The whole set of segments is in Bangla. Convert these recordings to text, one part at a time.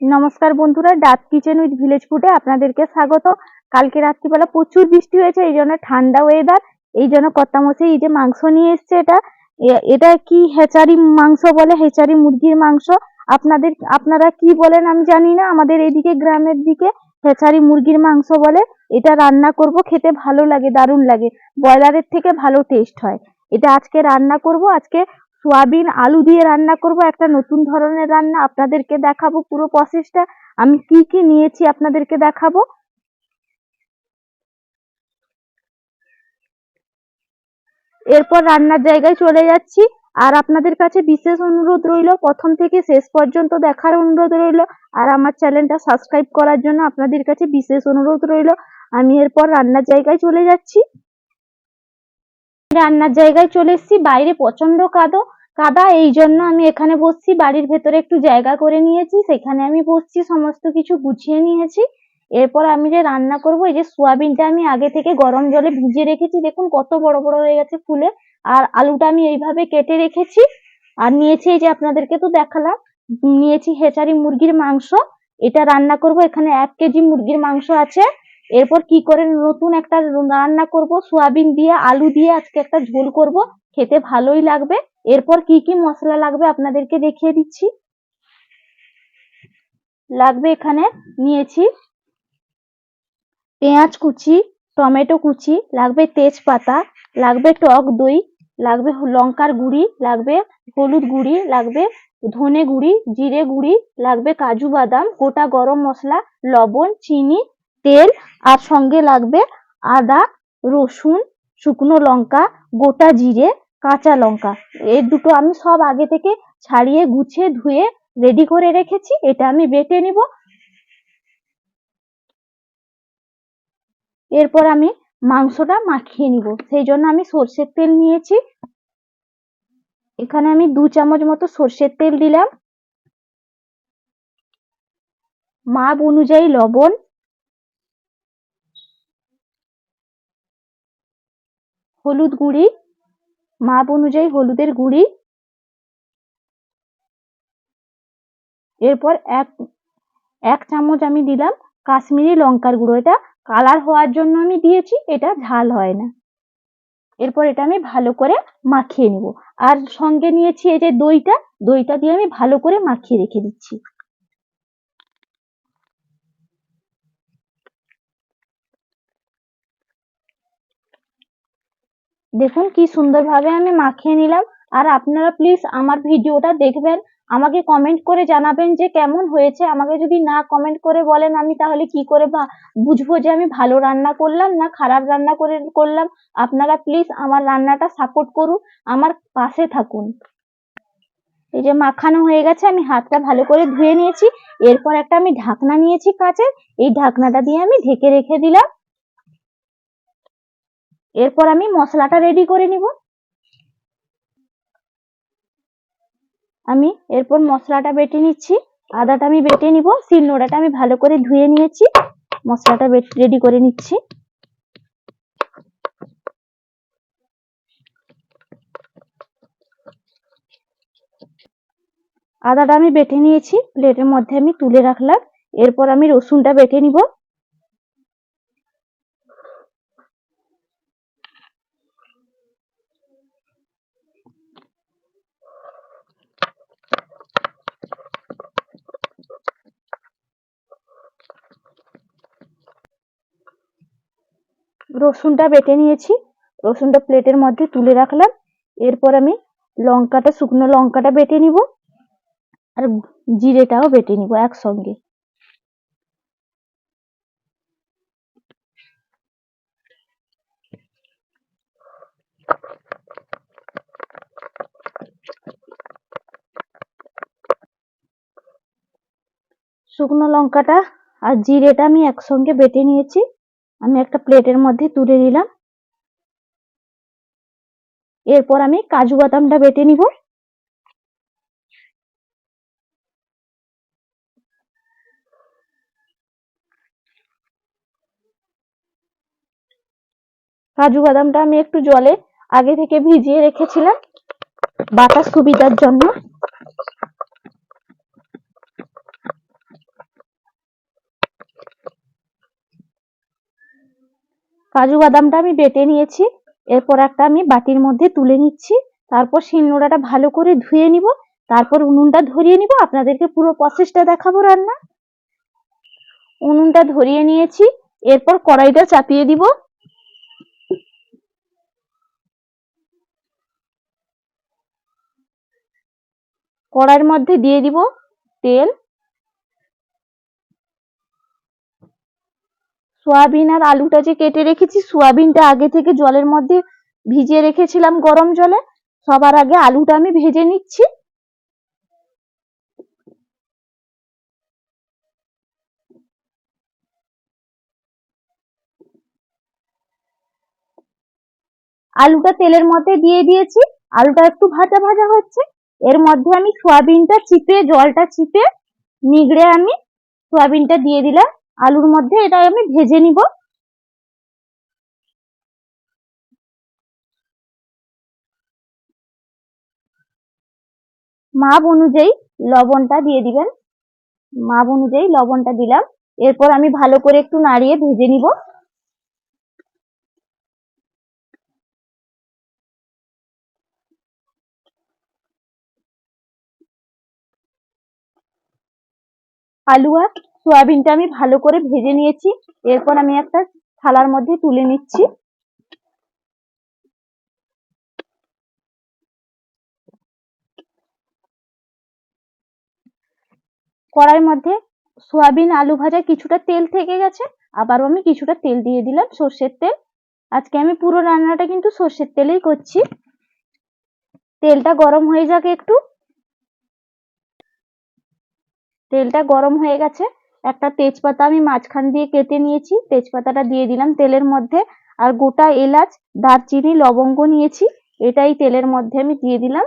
নমস্কার বন্ধুরা ডাক কিচেন উইথ ভিলেজ ফুডে আপনাদেরকে স্বাগত। কালকে রাত্রিবেলা প্রচুর বৃষ্টি হয়েছে, এই জন্য ঠান্ডা ওয়েদার এই জন্য কর্তামশাই এই যে মাংস নিয়ে এসছে এটা এটা কি হেচারি মাংস বলে, হেচারি মুরগির মাংস? আপনাদের, আপনারা কি বলেন আমি জানি না, আমাদের এইদিকে গ্রামের দিকে হেচারি মুরগির মাংস বলে, এটা রান্না করব, খেতে ভালো লাগে, দারুণ লাগে, ব্রয়লারের থেকে ভালো টেস্ট হয়। এটা আজকে রান্না করব, আজকে সোয়াবিন, আলু দিয়ে রান্না করব, একটা নতুন ধরনের রান্না আপনাদেরকে দেখাবো পুরো প্রসেসটা আমি কি কি নিয়েছি আপনাদেরকে দেখাবো? এরপর রান্নার জায়গায় চলে যাচ্ছি। আর আপনাদের কাছে বিশেষ অনুরোধ রইল, প্রথম থেকে শেষ পর্যন্ত দেখার অনুরোধ রইল। আর আমার চ্যানেলটা সাবস্ক্রাইব করার জন্য আপনাদের কাছে বিশেষ অনুরোধ রইল। আমি এরপর রান্নার জায়গায় চলে যাচ্ছি। রান্নার জায়গায় চলে এসেছি। বাইরে প্রচণ্ড কাদো। কাদা, এই জন্য আমি এখানে বসছি। বাড়ির ভেতরে একটু জায়গা করে নিয়েছি। সেখানে আমি বসছি, সমস্ত কিছু গুছিয়ে নিয়েছি। এরপর আমি যে রান্না করব, এই যে সোয়াবিনটা আমি আগে থেকে গরম জলে ভিজিয়ে রেখেছি। দেখুন কত বড় বড় হয়ে গেছে ফুলে। আর আলুটা আমি এইভাবে কেটে রেখেছি। আর নিয়েছি এই যে আপনাদেরকে তো দেখালাম, নিয়েছি হেচারি মুরগির মাংস। এটা রান্না করব। এখানে এক কেজি মুরগির মাংস আছে। এরপর কি করে নতুন একটা রান্না করব? সোয়াবিন দিয়ে, আলু দিয়ে আজকে একটা ঝোল করব। খেতে ভালোই লাগবে। এরপর কি কি মশলা লাগবে আপনাদেরকে দেখিয়ে দিচ্ছি। লাগবে এখানে নিয়েছি পেঁয়াজ কুচি, টমেটো কুচি, লাগবে তেজপাতা, লাগবে টক দই, লাগবে লঙ্কার গুঁড়ি, লাগবে হলুদ গুঁড়ি, লাগবে ধনে গুঁড়ি, জিরে গুঁড়ি, লাগবে কাজু বাদাম, গোটা গরম মশলা, লবণ, চিনি তেল আর সঙ্গে লাগবে আদা, রসুন, শুকনো লঙ্কা, গোটা জিরে, কাঁচা লঙ্কা। এই দুটো আমি সব আগে থেকে ছাড়িয়ে, গুছিয়ে, ধুয়ে রেডি করে রেখেছি। এটা আমি বেটে নিব। এরপর আমি মাংসটা মাখিয়ে নিব। সেই জন্য আমি সর্ষের তেল নিয়েছি। এখানে আমি দু চামচ মতো সর্ষের তেল দিলাম। মাপ অনুযায়ী লবণ হলুদ গুঁড়ি, মাপ অনুযায়ী হলুদের গুঁড়ি। এরপর এক এক চামচ আমি দিলাম কাশ্মীরি লঙ্কার গুঁড়ো। এটা কালার হওয়ার জন্য আমি দিয়েছি, এটা ঝাল হয় না। এরপর এটা আমি ভালো করে মাখিয়ে নিব। আর সঙ্গে নিয়েছি এই যে দইটা দইটা দিয়ে আমি ভালো করে মাখিয়ে রেখে দিচ্ছি। দেখুন কি সুন্দরভাবে আমি মাখিয়ে নিলাম। আর আপনারা প্লিজ আমার ভিডিওটা দেখবেন, আমাকে কমেন্ট করে জানাবেন যে কেমন হয়েছে। আমাকে যদি না কমেন্ট করে বলেন আমি তাহলে কি করে বুঝব যে আমি ভালো রান্না করলাম না খারাপ রান্না করে করলাম। আপনারা প্লিজ আমার রান্নাটা সাপোর্ট করুন, আমার পাশে থাকুন। এই যে মাখানো হয়ে গেছে, আমি হাতটা ভালো করে ধুয়ে নিয়েছি। এরপর একটা আমি ঢাকনা নিয়েছি কাঁচের। এই ঢাকনাটা দিয়ে আমি ঢেকে রেখে দিলাম। এরপর আমি মশলাটা রেডি করে নিব। আমি এরপর মশলাটা বেটে নিচ্ছি। আদাটা আমি বেটে নিব। শিলনোড়াটা আমি ভালো করে ধুয়ে নিয়েছি। মশলাটা রেডি করে নিচ্ছি। আদাটা আমি বেটে নিয়েছি। প্লেটের মধ্যে আমি তুলে রাখলাম। এরপর আমি রসুনটা বেটে নিব। রসুনটা বেটে নিয়েছি। রসুনটা প্লেটের মধ্যে তুলে রাখলাম। এরপর আমি লঙ্কাটা, শুকনো লঙ্কাটা বেটে নিব। আর জিরেটাও বেটে নিব একসঙ্গে। শুকনো লঙ্কাটা আর জিরেটা আমি একসঙ্গে বেটে নিয়েছি। আমি একটা প্লেটের মধ্যে তুলে নিলাম। এরপর আমি কাজু বাদামটা বেটে নিব। কাজু বাদামটা আমি একটু জলে আগে থেকে ভিজিয়ে রেখেছিলাম। বাটার সুবিধার জন্য। কাজু বাদামটা আমি বেটে নিয়েছি। এরপর একটা আমি বাটির মধ্যে তুলে নিচ্ছি। তারপর শিলনোড়াটা ভালো করে ধুয়ে নিব। তারপর উনুনটা ধরিয়ে নিব। আপনাদেরকে পুরো প্রসেসটা দেখাবো রান্না। উনুনটা ধরিয়ে নিয়েছি। এরপর কড়াইটা চাপিয়ে দিব। কড়াইয়ের মধ্যে দিয়ে দিব তেল। সোয়াবিন আর আলুটা যে কেটে রেখেছি, সোয়াবিনটা আগে থেকে জলের মধ্যে ভিজিয়ে রেখেছিলাম গরম জলে। সবার আগে আলুটা আমি ভেজে নিচ্ছি। আলুটা তেলের মধ্যে দিয়ে দিয়েছি। আলুটা একটু ভাজা ভাজা হচ্ছে। এর মধ্যে আমি সোয়াবিনটা চিপে জলটা চিপে নিগড়ে আমি সোয়াবিনটা দিয়ে দিলাম। আলুর মধ্যে এটা আমি ভেজে নিব। মাপ অনুযায়ী লবণটা দিয়ে দিবেন। মাপ অনুযায়ী লবণটা দিলাম। এরপর আমি ভালো করে একটু নাড়িয়ে ভেজে নিব। আলু আর সোয়াবিনটা আমি ভালো করে ভেজে নিয়েছি। এরপর আমি একটা থালার মধ্যে তুলে নিচ্ছি। কড়াইয়ের মধ্যে সোয়াবিন আলু ভাজা কিছুটা তেল থেকে গেছে, আবারও আমি কিছুটা তেল দিয়ে দিলাম সর্ষের তেল। আজকে আমি পুরো রান্নাটা কিন্তু সর্ষের তেলেই করছি। তেলটা গরম হয়ে যাক একটু। তেলটা গরম হয়ে গেছে। একটা তেজপাতা আমি মাঝখান দিয়ে কেটে নিয়েছি, তেজপাতাটা দিয়ে দিলাম তেলের মধ্যে, আর গোটা এলাচ, দারচিনি, লবঙ্গ নিয়েছি, এটাই তেলের মধ্যে আমি দিয়ে দিলাম।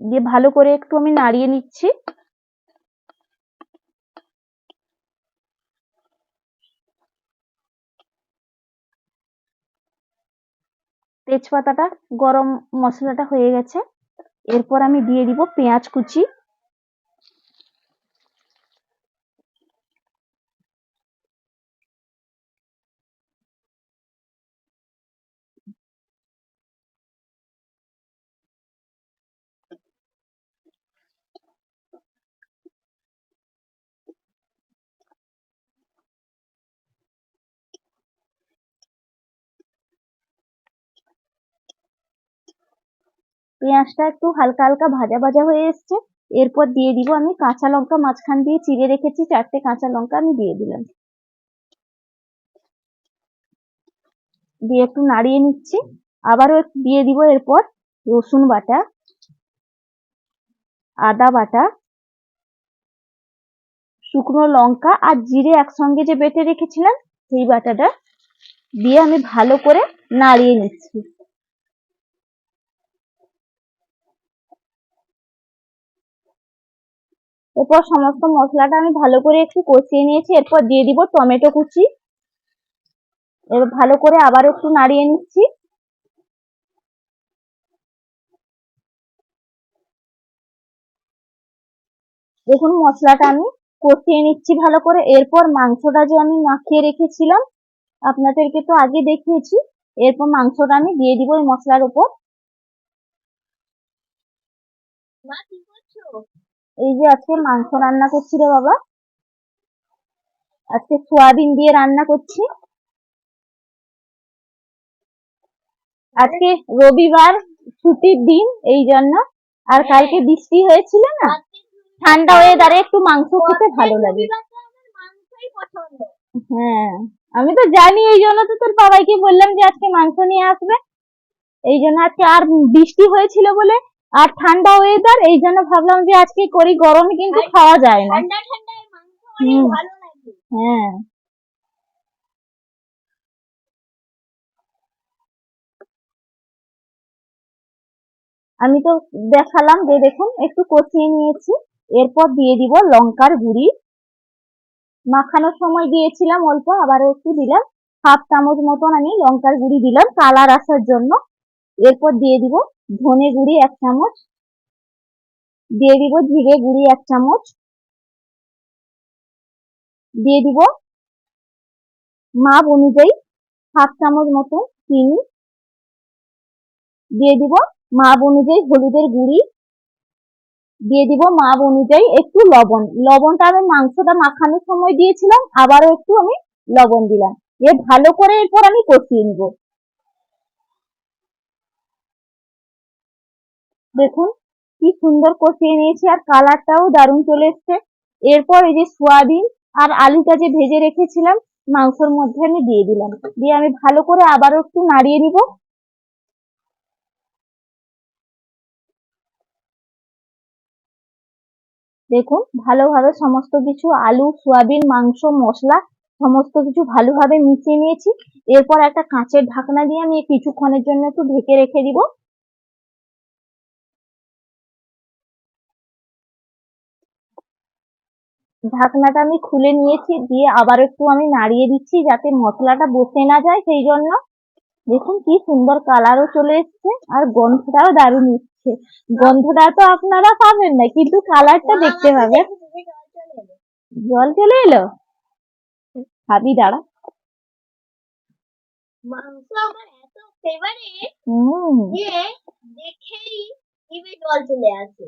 দিয়ে ভালো করে একটু আমি নাড়িয়ে নিচ্ছি। তেজপাতাটা, গরম মশলাটা হয়ে গেছে। এরপর আমি দিয়ে দিব পেঁয়াজ কুচি। পেঁয়াজটা একটু হালকা হালকা ভাজা ভাজা হয়ে এসছে। এরপর দিয়ে দিব আমি কাঁচা লঙ্কা, মাঝখান দিয়ে চিড়ে রেখেছি, চারটে কাঁচা লঙ্কা আমি দিয়ে দিলাম। দিয়ে একটু নাড়িয়ে নিচ্ছি। আবারও দিয়ে দিব এরপর রসুন বাটা, আদা বাটা, শুকনো লঙ্কা আর জিরে একসঙ্গে যে বেটে রেখেছিলাম, সেই বাটাটা দিয়ে আমি ভালো করে নাড়িয়ে নিচ্ছি। এরপর সমস্ত মশলাটা আমি ভালো করে একটু কষিয়ে নিয়েছি। এরপর দিয়ে দিব টমেটো কুচি। এবার ভালো করে আবার একটু নাড়িয়ে নিচ্ছি। দেখুন, মশলাটা আমি কষিয়ে নিচ্ছি ভালো করে। এরপর মাংসটা যে আমি মাখিয়ে রেখেছিলাম, আপনাদেরকে তো আগে দেখিয়েছি, এরপর মাংসটা আমি দিয়ে দিব এই মশলার উপর। এই যে আজকে মাংস রান্না করছি রে বাবা। আজকে সোয়াবিন দিয়ে রান্না করছি। আজকে রবিবার ছুটির দিন এই জন্য। আর কালকে বৃষ্টি হয়েছিল না? ঠান্ডা ওয়েদারে একটু মাংস খেতে ভালো লাগে। হ্যাঁ আমি তো জানি, এই জন্য তো তোর বাবাইকে বললাম যে আজকে মাংস নিয়ে আসবে। এই জন্য আজকে আর বৃষ্টি হয়েছিল বলে আর ঠান্ডা ওয়েদার এই জন্য ভাবলাম যে আজকে করি গরমে কিন্তু খাওয়া যায় না। হ্যাঁ। আমি তো দেখালাম যে দেখুন একটু কষিয়ে নিয়েছি এরপর দিয়ে দিব লঙ্কার গুঁড়ি। মাখানোর সময় দিয়েছিলাম অল্প আবারও একটু দিলাম। হাফ চামচ মতন আমি লঙ্কার গুঁড়ি দিলাম কালার আসার জন্য। এরপর দিয়ে দিব ধনে গুঁড়ি এক চামচ, দিয়ে দিব জিরে গুঁড়ি এক চামচ, দিয়ে দিব মাপ অনুযায়ী হাফ চামচ মতো চিনি, দিয়ে দিব মাপ অনুযায়ী হলুদের গুঁড়ি, দিয়ে দিব মাপ অনুযায়ী একটু লবণ। লবণটা আমি মাংসটা মাখানোর সময় দিয়েছিলাম, আবারও একটু আমি লবণ দিলাম। দিয়ে ভালো করে এরপর আমি কষিয়ে নিব। দেখুন, কি সুন্দর কষিয়ে নিয়েছি আর কালারটাও দারুণ চলে এসছে। এরপর এই যে সোয়াবিন আর আলুটা যে ভেজে রেখেছিলাম, মাংসর মধ্যে আমি দিয়ে দিলাম। দিয়ে আমি ভালো করে আবারও একটু নাড়িয়ে নিব। দেখুন, ভালোভাবে সমস্ত কিছু আলু, সোয়াবিন, মাংস, মশলা, সমস্ত কিছু ভালোভাবে মিশিয়ে নিয়েছি। এরপর একটা কাঁচের ঢাকনা দিয়ে আমি কিছুক্ষণের জন্য একটু ঢেকে রেখে দিব। ঢাকনাটা আমি খুলে নিয়েছি দিয়ে আবার একটু আমি নাড়িয়ে দিচ্ছি যাতে মশলাটা বসে না যায় সেই জন্য। দেখুন কি সুন্দর কালারও চলে এসছে আর গন্ধটাও দারুণ এসছে গন্ধটা তো আপনারা পাবেন না কিন্তু কালারটা দেখতে পাবেন জল চলে এলো। ভাবি দাঁড়া। মাংস আমার এত ফেভারিট হুম। যে দেখেই জল চলে আসে।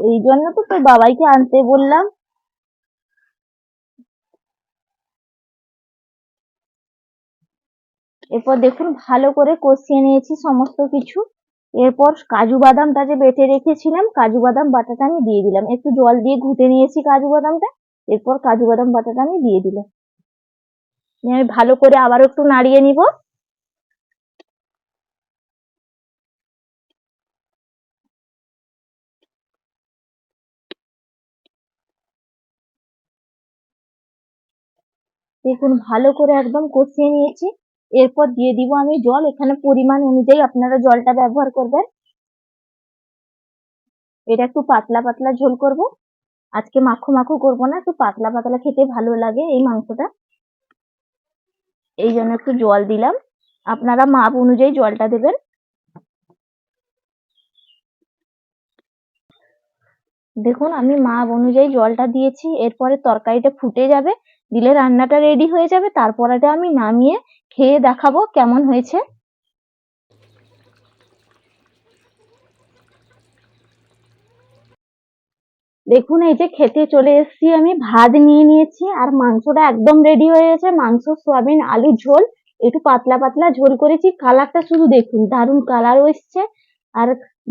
এই জন্য তো তোর বাবাইকে আনতে বললাম। এরপর দেখুন, ভালো করে কষিয়ে নিয়েছি সমস্ত কিছু। এরপর কাজু বাদামটা যে বেটে রেখেছিলাম, কাজু বাদাম বাটাটা আমি দিয়ে দিলাম। একটু জল দিয়ে ঘুটে নিয়েছি কাজু বাদামটা, এরপর কাজু বাদাম বাটাটা আমি দিয়ে দিলাম। আমি ভালো করে আবার একটু নাড়িয়ে নিব। দেখুন, ভালো করে একদম কষিয়ে নিয়েছি। এরপর দিয়ে দিব আমি জল। এখানে পরিমাণ অনুযায়ী আপনারা জলটা ব্যবহার করবেন। এটা একটু পাতলা পাতলা ঝোল করব। আজকে মাখো মাখো করব না, একটু পাতলা পাতলা খেতে ভালো লাগে এই মাংসটা। এই জন্য একটু জল দিলাম। আপনারা মাপ অনুযায়ী জলটা দেবেন। দেখুন, আমি মাপ অনুযায়ী জলটা দিয়েছি। এরপরে তরকারিটা ফুটে যাবে। দিলে রান্নাটা রেডি হয়ে যাবে, তারপর এটা আমি নামিয়ে খেয়ে দেখাবো কেমন হয়েছে। দেখুন, এই যে খেতে চলে এসেছি আমি, ভাত নিয়ে নিয়েছি আর মাংসটা একদম রেডি হয়ে গেছে, মাংস, সয়াবিন, আলু, ঝোল, একটু পাতলা পাতলা ঝোল করেছি কালারটা শুধু দেখুন, দারুণ কালারও এসছে। আর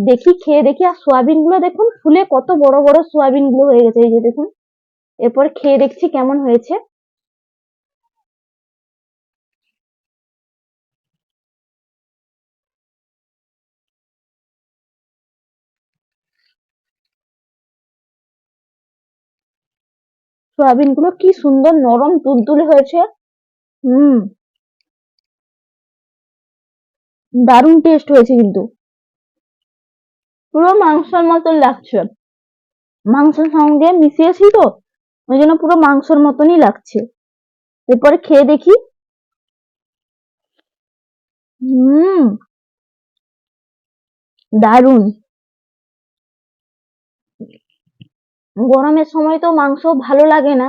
দেখি, খেয়ে দেখি, আর সয়াবিনগুলো দেখুন, ফুলে কত বড় বড় সয়াবিনগুলো হয়ে গেছে, এই যে দেখুন। এরপর খেয়ে দেখছি কেমন হয়েছে। সয়াবিনগুলো কি সুন্দর নরম তুলতুলে হয়েছে। হুম। দারুণ টেস্ট হয়েছে কিন্তু। পুরো মাংসের মতন লাগছে। মাংসের সঙ্গে মিশিয়েছি তো, ওই জন্য পুরো মাংসের মতনই লাগছে। এরপরে খেয়ে দেখি। হুম। দারুণ। গরমের সময় তো মাংস ভালো লাগে না।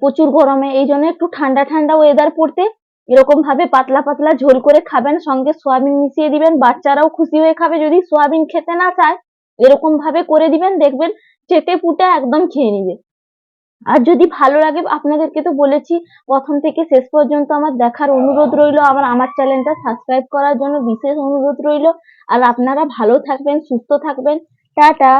প্রচুর গরমে, এই জন্য একটু ঠান্ডা ঠান্ডা ওয়েদার পড়তে এরকম ভাবে পাতলা পাতলা ঝোল করে খাবেন, সঙ্গে সোয়াবিন মিশিয়ে দিবেন। বাচ্চারাও খুশি হয়ে খাবে যদি সোয়াবিন খেতে না চায়। এরকম ভাবে করে দিবেন, দেখবেন চেটে পুটে একদম খেয়ে নিবে। আর যদি ভালো লাগে, আপনাদেরকে তো বলেছি, প্রথম থেকে শেষ পর্যন্ত আমার দেখার অনুরোধ রইল। আমার আমার চ্যানেলটা সাবস্ক্রাইব করার জন্য বিশেষ অনুরোধ রইল। আর আপনারা ভালো থাকবেন, সুস্থ থাকবেন। টাটা!